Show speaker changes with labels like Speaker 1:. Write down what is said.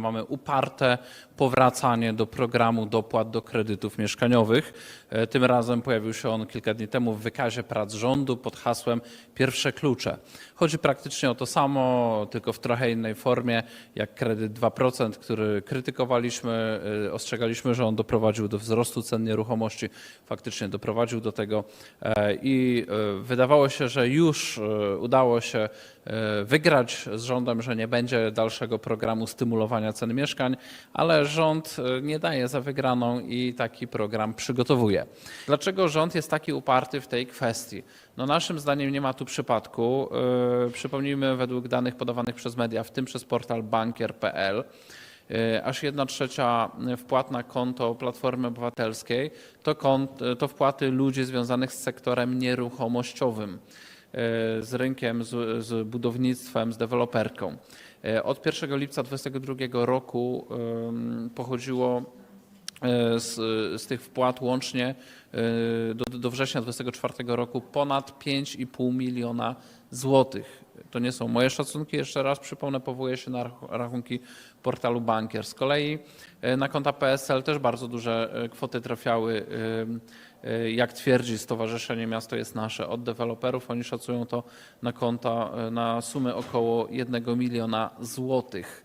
Speaker 1: Mamy uparte powracanie do programu dopłat do kredytów mieszkaniowych. E, Tym razem pojawił się on kilka dni temu w wykazie prac rządu pod hasłem Pierwsze klucze. Chodzi praktycznie o to samo, tylko w trochę innej formie, jak kredyt 2%, który krytykowaliśmy, e, ostrzegaliśmy, że on doprowadził do wzrostu cen nieruchomości. Faktycznie doprowadził do tego e, i wydawało się, że już udało się wygrać z rządem, że nie będzie dalszego programu stymulowania cen mieszkań, ale rząd e, nie daje za wygraną i taki program przygotowuje. Dlaczego rząd jest taki uparty w tej kwestii? No naszym zdaniem nie ma tu przypadku. E, Przypomnijmy, według danych podawanych przez media, w tym przez portal bankier.pl, e, aż 1 trzecia wpłat na konto Platformy Obywatelskiej to, kont, to wpłaty ludzi związanych z sektorem nieruchomościowym z rynkiem, z, z budownictwem, z deweloperką. E, Od 1 lipca 2022 roku pochodziło e, z, z tych wpłat łącznie e, do, do września 2024 roku ponad 5,5 miliona złotych. To nie są moje szacunki, jeszcze raz przypomnę, powołuję się na rach- rachunki portalu Bankier. Z kolei e, na konta PSL też bardzo duże e, kwoty trafiały, e, e, jak twierdzi Stowarzyszenie Miasto jest Nasze, od deweloperów. Oni szacują to na konta, e, na sumy około 1 miliona złotych.